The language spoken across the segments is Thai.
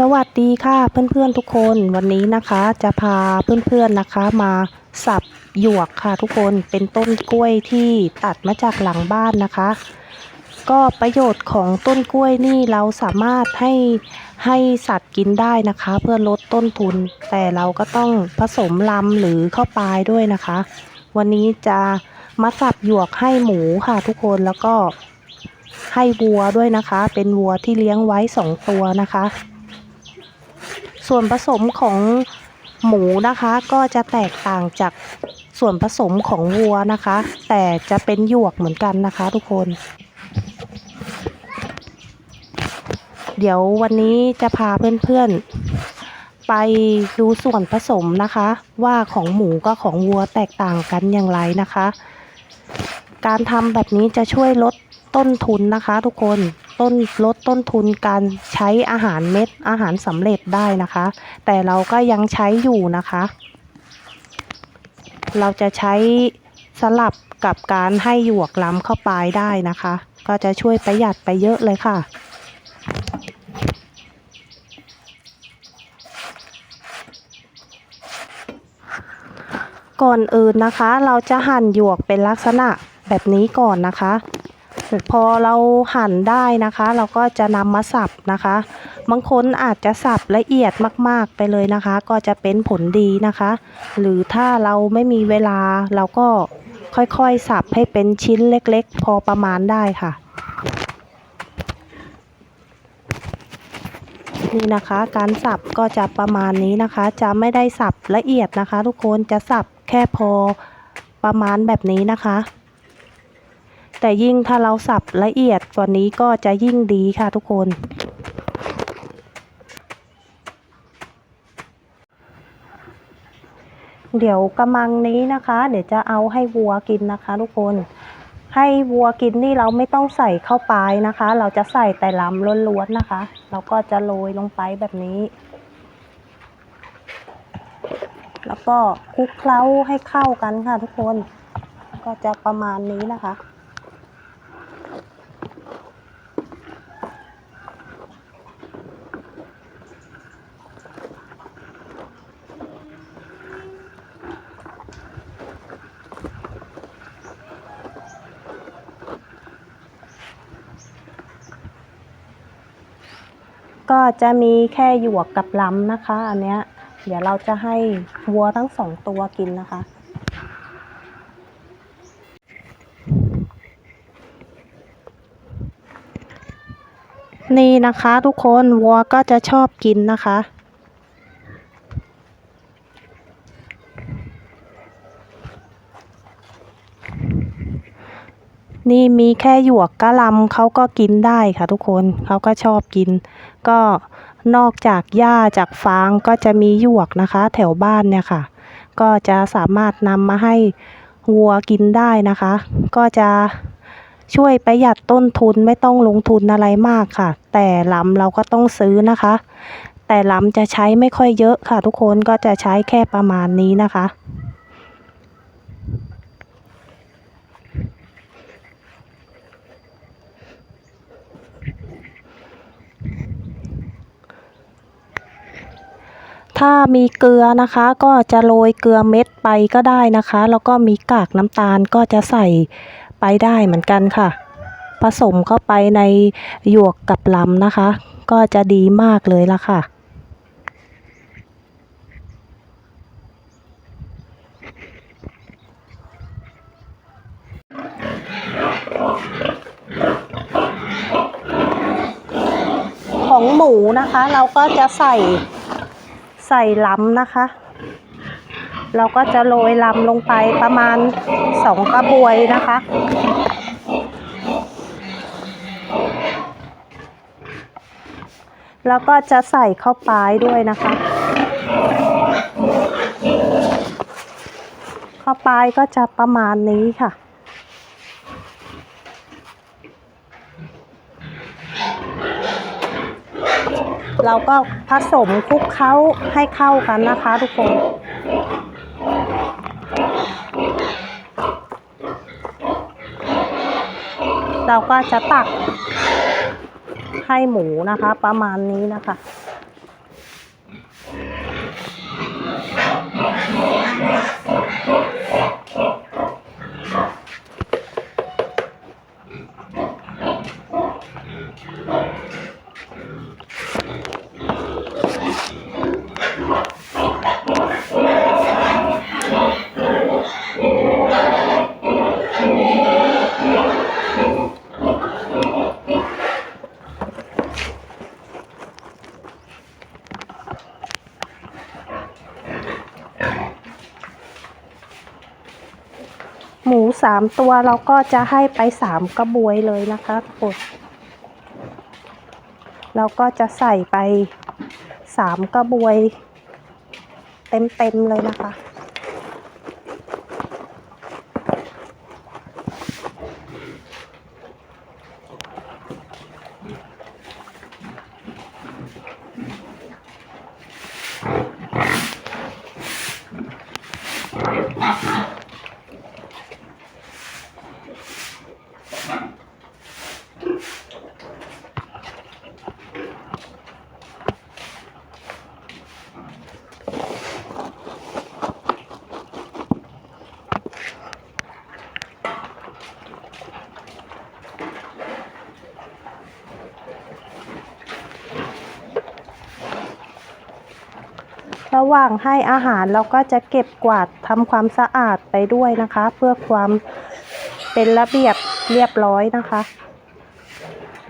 สวัสดีค่ะเพื่อนๆทุกคนวันนี้นะคะจะพาเพื่อนๆนะคะมาสับหยวกค่ะทุกคนเป็นต้นกล้วยที่ตัดมาจากหลังบ้านนะคะ ก็ประโยชน์ของต้นกล้วยนี่เราสามารถให้ให้สัตว์กินได้นะคะ เพื่อลดต้นทุน แต่เราก็ต้องผสมลำหรือข้าวปลายด้วยนะคะ วันนี้จะมาสับหยวกให้หมูค่ะทุกคนแล้วก็ให้วัวด้วยนะคะ เป็นวัวที่เลี้ยงไว้สองตัวนะคะ ส่วนผสมของหมูนะคะก็จะแตกต่างจากส่วนผสมของวัวนะคะ แต่จะเป็นหยวกเหมือนกันนะคะ ทุกคน เดี๋ยววันนี้จะพาเพื่อนๆ ไปดูส่วนผสมนะคะ ว่าของหมูกับของวัวแตกต่างกันอย่างไรนะคะ การทำแบบนี้จะช่วยลดต้นทุนนะคะ ทุกคน ต้นลดต้นทุนการใช้อาหารเม็ดอาหารสำเร็จได้นะคะ แต่เราก็ยังใช้อยู่นะคะ เราจะใช้สลับกับการให้หยวกล้ำเข้าไปได้นะคะ ก็จะช่วยประหยัดไปเยอะเลยค่ะก่อนอื่นนะคะ เราจะหั่นหยวกเป็นลักษณะแบบนี้ก่อนนะคะ พอเราหั่นได้นะคะ เราก็จะนำมาสับนะคะ บางคนอาจจะสับละเอียดมากๆไปเลยนะคะ ก็จะเป็นผลดีนะคะ หรือถ้าเราไม่มีเวลาเราก็ค่อยๆสับให้เป็นชิ้นเล็กๆ พอประมาณได้ค่ะ นี่นะคะ การสับก็จะประมาณนี้นะคะ จะไม่ได้สับละเอียดนะคะ ทุกคนจะสับแค่พอประมาณแบบนี้นะคะ แต่ยิ่งถ้าเราสับละเอียดกว่านี้ก็จะยิ่งดีค่ะทุกคน เดี๋ยวกระมังนี้นะคะ เดี๋ยวจะเอาให้วัวกินนะคะ ทุกคน ให้วัวกินนี่เราไม่ต้องใส่เข้าไปนะคะ เราจะใส่แต่ลำล้วนๆนะคะ เราก็จะโรยลงไปแบบนี้แล้วก็คลุกเคล้าให้เข้ากันค่ะทุกคน ก็จะประมาณนี้นะคะ ก็จะมีแค่หยวกกับลำนะคะ อันเนี้ย เดี๋ยวเราจะให้วัวทั้งสองตัวกินนะคะ นี่นะคะทุกคนวัวก็จะชอบกินนะคะ นี่มีแค่หยวกกะลำเขาก็กินได้ค่ะทุกคนเขาก็ชอบกิน ก็นอกจากหญ้าจากฟางก็จะมีหยวกนะคะ แถวบ้านเนี่ยค่ะ ก็จะสามารถนำมาให้วัวกินได้นะคะ ก็จะช่วยประหยัดต้นทุนไม่ต้องลงทุนอะไรมากค่ะ แต่ลำเราก็ต้องซื้อนะคะ แต่ลำจะใช้ไม่ค่อยเยอะค่ะ ทุกคนก็จะใช้แค่ประมาณนี้นะคะ ถ้ามีเกลือนะคะ ก็จะโรยเกลือเม็ดไปก็ได้นะคะ แล้วก็มีกากน้ำตาลก็จะใส่ไปได้เหมือนกันค่ะ ผสมเข้าไปในหยวกกับลำนะคะ ก็จะดีมากเลยละค่ะของหมูนะคะเราก็จะใส่ ใส่ลำนะคะ เราก็จะโรยลำลงไปประมาณสองกระบวยนะคะ แล้วก็จะใส่เข้าไปด้วยนะคะข้าไปก็จะประมาณนี้ค่ะ เราก็ผสมคลุกเคล้าให้เข้ากันนะคะทุกคน เราก็จะตักให้หมูนะคะ ประมาณนี้นะคะ หมูสามตัวเราก็จะให้ไปสามกระบวยเลยนะคะกดเราก็จะใส่ไปสามกระบวยเต็มๆเลยนะคะ ระหว่างให้อาหารเราก็จะเก็บกวาดทำความสะอาดไปด้วยนะคะ เพื่อความเป็นระเบียบ เรียบร้อยนะคะ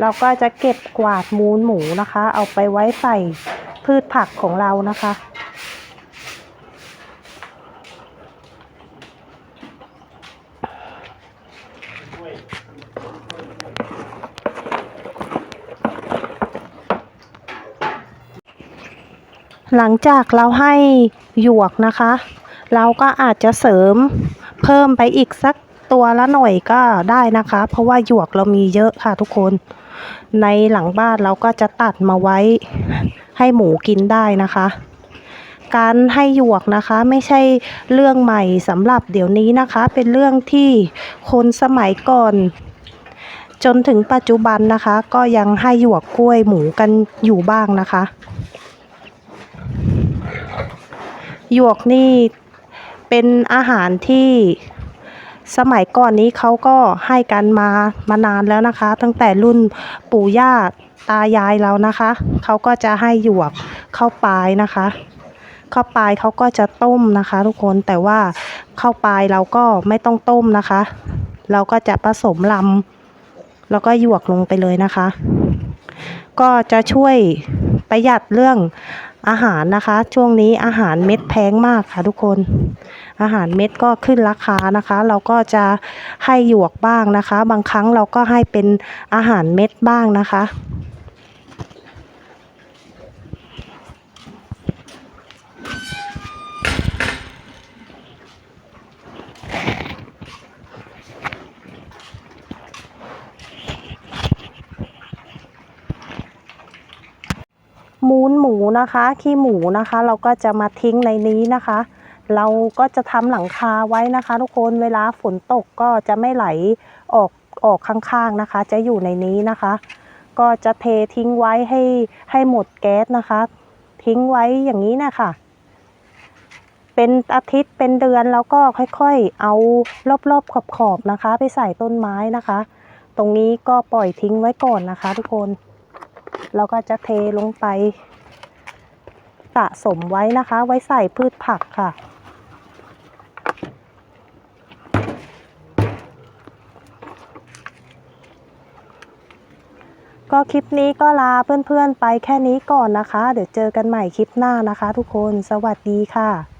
เราก็จะเก็บกวาดมูลหมูนะคะ เอาไปไว้ใส่พืชผักของเรานะคะ หลังจากเราให้หยวกนะคะ เราก็อาจจะเสริมเพิ่มไปอีกสัก ตัวละหน่อยก็ได้นะคะ เพราะว่าหยวกเรามีเยอะค่ะทุกคน ในหลังบ้านเราก็จะตัดมาไว้ให้หมูกินได้นะคะ การให้หยวกนะคะ ไม่ใช่เรื่องใหม่สำหรับเดี๋ยวนี้นะคะ เป็นเรื่องที่คนสมัยก่อนจนถึงปัจจุบันนะคะ ก็ยังให้หยวกกล้วยหมูกันอยู่บ้างนะคะ หยวกนี่เป็นอาหารที่ สมัยก่อนนี้เขาก็ให้กันมามานานแล้วนะคะ ตั้งแต่รุ่นปู่ย่าตายายเรานะคะเขาก็จะให้หยวกเข้าปลายนะคะเข้าปลายเขาก็จะต้มนะคะ ทุกคนแต่ว่าเข้าปลายเราก็ไม่ต้องต้มนะคะ เราก็จะผสมลำแล้วก็หยวกลงไปเลยนะคะ ก็จะช่วยประหยัดเรื่อง อาหารนะคะ ช่วงนี้อาหารเม็ดแพงมากค่ะทุกคน อาหารเม็ดก็ขึ้นราคานะคะ เราก็จะให้หยวกบ้างนะคะ บางครั้งเราก็ให้เป็นอาหารเม็ดบ้างนะคะ มูลหมูนะคะ ขี้หมูนะคะ เราก็จะมาทิ้งในนี้นะคะ เราก็จะทำหลังคาไว้นะคะ ทุกคนเวลาฝนตกก็จะไม่ไหลออกออกข้างๆนะคะ จะอยู่ในนี้นะคะ ก็จะเททิ้งไว้ให้ให้หมดแก๊สนะคะ ทิ้งไว้อย่างนี้นะคะเป็นอาทิตย์เป็นเดือนแล้วก็ค่อยๆ เอารอบๆขอบๆนะคะ ไปใส่ต้นไม้นะคะ ตรงนี้ก็ปล่อยทิ้งไว้ก่อนนะคะ ทุกคน เราก็จะเทลงไป สะสมไว้นะคะ ไว้ใส่พืชผักค่ะ ก็คลิปนี้ก็ลาเพื่อนๆไปแค่นี้ก่อนนะคะ เดี๋ยวเจอกันใหม่คลิปหน้านะคะทุกคน สวัสดีค่ะ